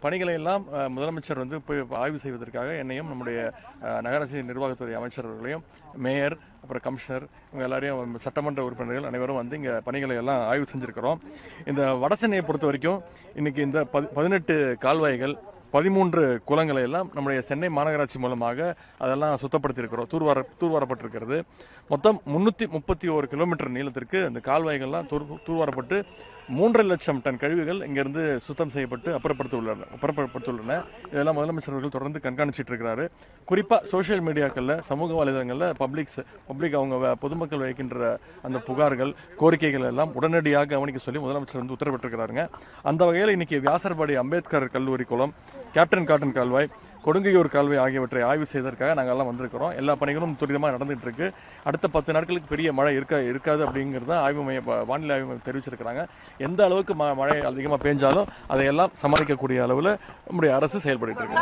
பணிகளை எல்லாம் முதலமைச்சர் வந்து போய் ஆய்வு செய்வதற்காக என்னையும் நம்முடைய நகராட்சி நிர்வாகத்துறை அமைச்சர்களையும் மேயர் அப்புறம் கமிஷனர் இவங்க எல்லாரையும் சட்டமன்ற உறுப்பினர்கள் அனைவரும் வந்து இங்கே பணிகளை எல்லாம் ஆய்வு செஞ்சுருக்கிறோம். இந்த வடசென்னையை பொறுத்த வரைக்கும் இன்னைக்கு இந்த பதி- பதினெட்டு கால்வாய்கள் பதிமூன்று குளங்களை எல்லாம் நம்முடைய சென்னை மாநகராட்சி மூலமாக அதெல்லாம் சுத்தப்படுத்தியிருக்கிறோம். தூர்வார தூர்வாரப்பட்டிருக்கிறது. மொத்தம் முன்னூற்றி முப்பத்தி ஒரு கிலோமீட்டர் நீளத்திற்கு அந்த கால்வாய்கள்லாம் தூர் தூர்வாரப்பட்டு மூன்றரை லட்சம் டன் கழிவுகள் இங்கிருந்து சுத்தம் செய்யப்பட்டு அப்புறப்படுத்தியுள்ளன அப்புறப்படுத்தியுள்ளன. இதெல்லாம் முதலமைச்சர் அவர்கள் தொடர்ந்து கண்காணிச்சிட்டு இருக்கிறாரு. குறிப்பாக சோஷியல் மீடியாக்களில் சமூக வலைதளங்களில் பப்ளிக்ஸ் பப்ளிக் அவங்க பொதுமக்கள் வைக்கின்ற அந்த புகார்கள் கோரிக்கைகள் எல்லாம் உடனடியாக கவனிக்க சொல்லி முதலமைச்சர் வந்து உத்தரவிட்டிருக்கிறாருங்க. அந்த வகையில் இன்னைக்கு வியாசர்பாடி அம்பேத்கர் கல்லூரி குளம் கேப்டன் காட்டன் கால்வாய் கொடுங்கையூர் கால்வாய் ஆகியவற்றை ஆய்வு செய்வதற்காக நாங்கள் எல்லாம் வந்திருக்கிறோம். எல்லா பணிகளும் துரிதமாக நடந்துகிட்டு இருக்கு அடுத்த பத்து நாட்களுக்கு பெரிய மழை இருக்க இருக்காது அப்படிங்கிறத ஆய்வு மையம் வானிலை ஆய்வு மையம் தெரிவிச்சிருக்கிறாங்க. எந்த அளவுக்கு ம- மழை அதிகமாக பெஞ்சாலும் அதையெல்லாம் சமாளிக்கக்கூடிய அளவில் நம்முடைய அரசு செயல்பட்டு இருக்கு.